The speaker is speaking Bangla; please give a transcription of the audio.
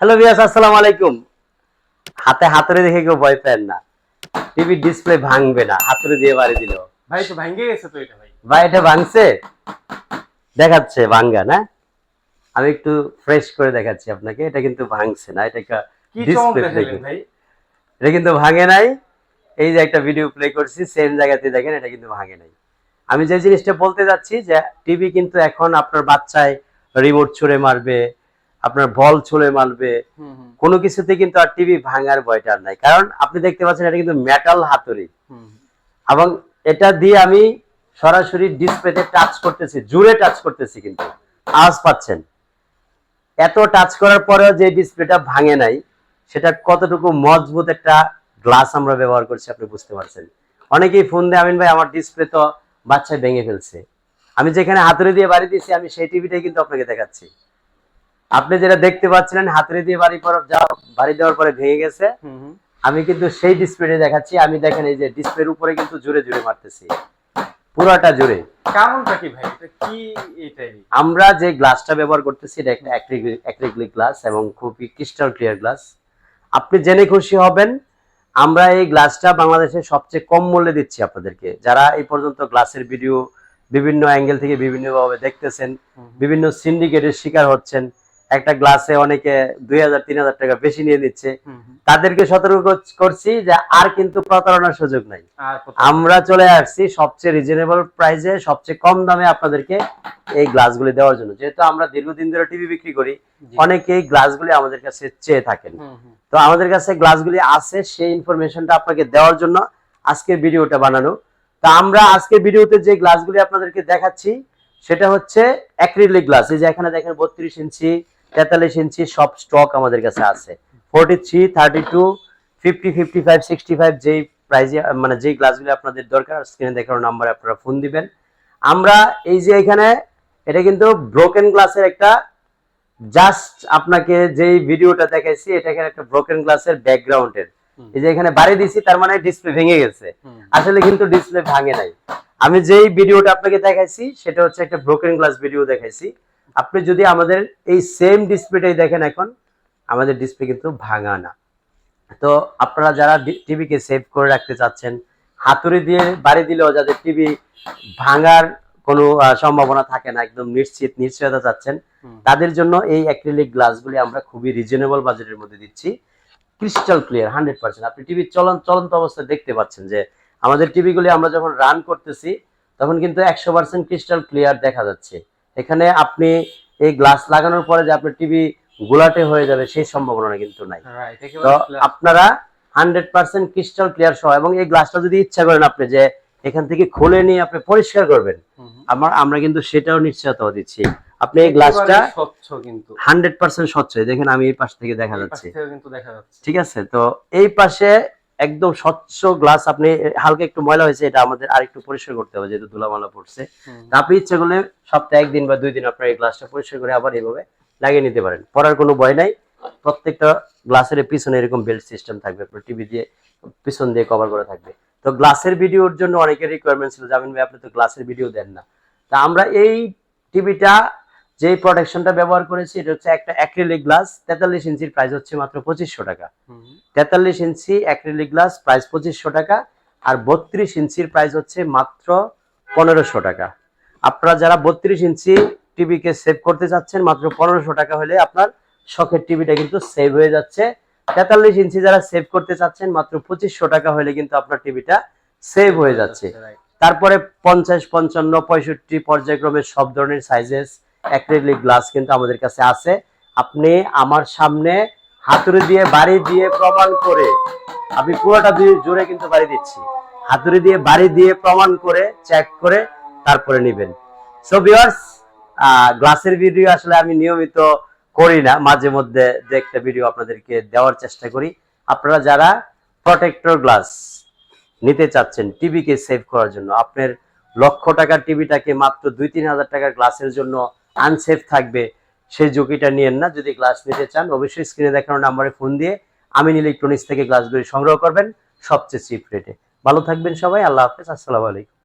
হ্যালো বিয়াস আসসালামু আলাইকুম। হাতে হাতুড়ি দেখে কেউ ভয় পেন না। টিভি ডিসপ্লে ভাঙবে না হাতুড়ি দিয়ে বাড়ি দিল। ভাই তো ভাঙ্গে গেছে তো এটা ভাই। ভাই এটা ভাঙছে? দেখাচ্ছে ভাঙ্গা না? আমি একটু ফ্রেশ করে দেখাচ্ছি আপনাকে এটা কিন্তু ভাঙছে না এটা একটা কি ডিসপ্লে ভাই। এটা কিন্তু ভাঙে নাই। এই যে একটা ভিডিও প্লে করছি সেম জায়গাতে দেখেন এটা কিন্তু ভাঙে নাই। আমি যে জিনিসটা বলতে যাচ্ছি যে টিভি কিন্তু এখন আপনার বাচ্চায় রিমোট ছুঁড়ে মারবে আপনার বল ছুঁড়ে মারবে। কোনো কিছুতে কিন্তু আর টিভি ভাঙার ভয়টা আর নাই। কারণ আপনি দেখতে পাচ্ছেন এটা কিন্তু মেটাল হাতুড়ি। এবং এটা দিয়ে আমি সরাসরি ডিসপ্লেতে টাচ করতেছি জুড়ে টাচ করতেছি কিন্তু। আওয়াজ পাচ্ছেন। এত টাচ করার পরেও যে ডিসপ্লেটা ভাঙে নাই সেটা কতটুকু মজবুত একটা গ্লাস আমরা ব্যবহার করছি আপনি বুঝতে পারছেন। অনেকেই ফোন দিয়ে আমিন ভাই আমার ডিসপ্লে তো বাচ্চায় ভেঙে ফেলছে। আমি যেখানে হাতুড়ি দিয়ে বাড়ি দিয়েছি আমি সেই টিভিটাই কিন্তু আপনাকে দেখাচ্ছি। আপনি যেটা দেখতে পাচ্ছিলেন হাতুড়ি দিয়ে বাড়ি পর বাড়ি দেওয়ার পরে ভেঙে গেছে। আমি কিন্তু সেই ডিসপ্লেটা দেখাচ্ছি। আমি দেখেন এই যে ডিসপ্লের উপরে কিন্তু জুড়ে জুড়ে মারতেছি। পুরোটা জুড়ে। কারণটা কি ভাই? এটা কি এটাই? আমরা যে গ্লাসটা ব্যবহার করতেছি এটা একটা অ্যাক্রিলিক গ্লাস এবং খুবই ক্রিস্টাল ক্লিয়ার গ্লাস আপনি জেনে খুশি হবেন আমরা এই গ্লাসটা বাংলাদেশে সবচেয়ে কম মূল্যে দিচ্ছি আপনাদেরকে। যারা এই পর্যন্ত গ্লাসের ভিডিও বিভিন্ন অ্যাঙ্গেল থেকে বিভিন্নভাবে দেখতেছেন বিভিন্ন সিন্ডিকেটের শিকার হচ্ছেন একটা গ্লাসে অনেকে দুই হাজার তিন হাজার টাকা বেশি নিয়ে নিচ্ছে। তাদেরকে সতর্ক করছি যে আর কিন্তু প্রতারণার সুযোগ নাই আমরা চলে আসছি সবচেয়ে রিজনেবল প্রাইসে সবচেয়ে কম দামে আপনাদেরকে এই গ্লাসগুলি দেওয়ার জন্য যেহেতু আমরা দীর্ঘদিন ধরে টিভি বিক্রি করি জি। অনেকেই গ্লাসগুলি আমাদের কাছে চেয়ে থাকেন। তো আমাদের কাছে গ্লাসগুলি আছে সেই ইনফরমেশনটা আপনাকে দেওয়ার জন্য আজকের ভিডিওটা বানানো তা আমরা আজকের ভিডিওতে যে গ্লাসগুলি আপনাদেরকে দেখাচ্ছি সেটা হচ্ছে অ্যাক্রিলিক গ্লাস এই যে এখানে দেখেন বত্রিশ ইঞ্চি তেতাল্লিশ ইঞ্চি সব স্টক আমাদের কাছে আছে। Forty three thirty two fifty fifty five sixty five যেই প্রাইজে মানে যেই গ্লাসগুলি আপনাদের দরকার স্ক্রিনে দেখানো নাম্বারে আপনারা ফোন দিবেন। আমরা এই যে এখানে এটা কিন্তু ব্রোকেন গ্লাসের একটা জাস্ট আপনাকে যেই ভিডিওটা দেখাইছি এটা এখানে একটা ব্রোকেন গ্লাসের ব্যাকগ্রাউন্ডের এই যে এখানে বাড়ি দিছি তার মানে ডিসপ্লে ভেঙে গেছে। আসলে কিন্তু ডিসপ্লে ভাঙে নাই। আমি যেই ভিডিওটা আপনাকে দেখাইছি সেটা হচ্ছে একটা ব্রোকেন গ্লাস ভিডিও দেখাইছি। আপনি যদি আমাদের এই সেম ডিসপ্লেটাই দেখেন এখন আমাদের ডিসপ্লে কিন্তু ভাঙা না। তো আপনারা যারা টিভিকে সেভ করে রাখতে চাচ্ছেন হাতুড়ি দিয়ে বাড়ি দিলেও যাদের টিভি ভাঙার কোনো সম্ভাবনা থাকে না একদম নিশ্চিত নিশ্চয়তা চাচ্ছেন তাদের জন্য এই অ্যাক্রিলিক গ্লাসগুলি আমরা খুবই রিজনেবল বাজেটের মধ্যে দিচ্ছি। ক্রিস্টাল ক্লিয়ার হান্ড্রেড পার্সেন্ট আপনি টিভি চলন চলন্ত অবস্থায় দেখতে পাচ্ছেন যে আমাদের টিভিগুলি আমরা যখন রান করতেছি তখন কিন্তু একশো পার্সেন্ট ক্রিস্টাল ক্লিয়ার দেখা যাচ্ছে। এখানে আপনি এই গ্লাস লাগানোর পরে যে আপনার টিভি গোলাটে হয়ে যাবে সেই সম্ভাবনা কিন্তু নাই। তো আপনারা হান্ড্রেড পার্সেন্ট ক্রিস্টাল ক্লিয়ার সহ এবং এই গ্লাসটা যদি ইচ্ছা করেন আপনি যে এখান থেকে খুলে নিয়ে আপনি পরিষ্কার করবেন। আমার আমরা কিন্তু সেটাও নিশ্চয়তা দিচ্ছি। আপনি এই গ্লাসটা স্বচ্ছ কিন্তু। হান্ড্রেড পার্সেন্ট স্বচ্ছ। দেখেন আমি এই পাশ থেকে দেখা যাচ্ছে। ঠিক আছে? তো এই পাশে একদম স্বচ্ছ গ্লাস আপনি হালকা একটু ময়লা হয়েছে এটা আমাদের আরেকটু পরিষ্কার করতে হবে যেহেতু ধুলামালা পড়ছে। আপনি ইচ্ছে করলে সপ্তাহে একদিন বা দুই দিন আপনার এই গ্লাসটা পরিষ্কার করে আবার এইভাবে লাগিয়ে নিতে পারেন। পড়ার কোনো ভয় নাই। প্রত্যেকটা গ্লাসের পিছনে এরকম বেল্ট সিস্টেম থাকবে আপনার টিভি দিয়ে পিছন দিয়ে কভার করা থাকবে। তো গ্লাসের ভিডিওর জন্য অনেকের রিকোয়ারমেন্ট ছিল জামিন ভাই আপনি তো গ্লাসের ভিডিও দেন না। তা আমরা এই টিভিটা যেই প্রোটেকশনটা ব্যবহার করেছি এটা হচ্ছে একটা অ্যাক্রিলিক গ্লাস তেতাল্লিশ ইঞ্চির প্রাইস হচ্ছে মাত্র পঁচিশশো টাকা। তেতাল্লিশ ইঞ্চি অ্যাক্রিলিক গ্লাস প্রাইস পঁচিশশো টাকা আর বত্রিশ ইঞ্চির প্রাইস হচ্ছে মাত্র পনেরোশো টাকা। আপনারা যারা বত্রিশ ইঞ্চি টিভিকে সেভ করতে চাচ্ছেন মাত্র পনেরোশো টাকা হলে আপনার শখের টিভিটা কিন্তু সেভ হয়ে যাচ্ছে। তেতাল্লিশ ইঞ্চি যারা সেভ করতে চাচ্ছেন মাত্র পঁচিশশো টাকা হলে কিন্তু আপনার টিভিটা সেভ হয়ে যাচ্ছে। তারপরে পঞ্চাশ পঞ্চান্ন পঁয়ষট্টি পর্যায়ক্রমে সব ধরনের সাইজেস অ্যাক্রিলিক গ্লাস কিন্তু আমাদের কাছে আছে। আপনি আমার সামনে হাতুড়ি দিয়ে বাড়ি দিয়ে প্রমাণ করে, আমি পুরোটা দিয়ে জোরে কিন্তু বাড়ি দিচ্ছি। হাতুড়ি দিয়ে বাড়ি দিয়ে প্রমাণ করে চেক করে তারপরে নেবেন। সো ভিউয়ার্স গ্লাসের ভিডিও আসলে আমি নিয়মিত করি না, মাঝে মধ্যে যে একটা ভিডিও আপনাদেরকে দেওয়ার চেষ্টা করি। আপনারা যারা প্রোটেক্টর গ্লাস নিতে চাচ্ছেন টিভিকে সেভ করার জন্য, আপনার লক্ষ টাকার টিভিটাকে মাত্র দুই তিন হাজার টাকার গ্লাসের জন্য আনসেফ থাকবে, সেই ঝুঁকিটা নিয়েন না। যদি গ্লাস নিতে চান, অবশ্যই স্ক্রিনে দেখানো নাম্বারে ফোন দিয়ে আমিন ইলেকট্রনিক্স থেকে গ্লাসগুলি সংগ্রহ করবেন, সবচেয়ে চিপ রেটে ভালো থাকবেন সবাই, আল্লাহ হাফেজ, আসসালামু আলাইকুম।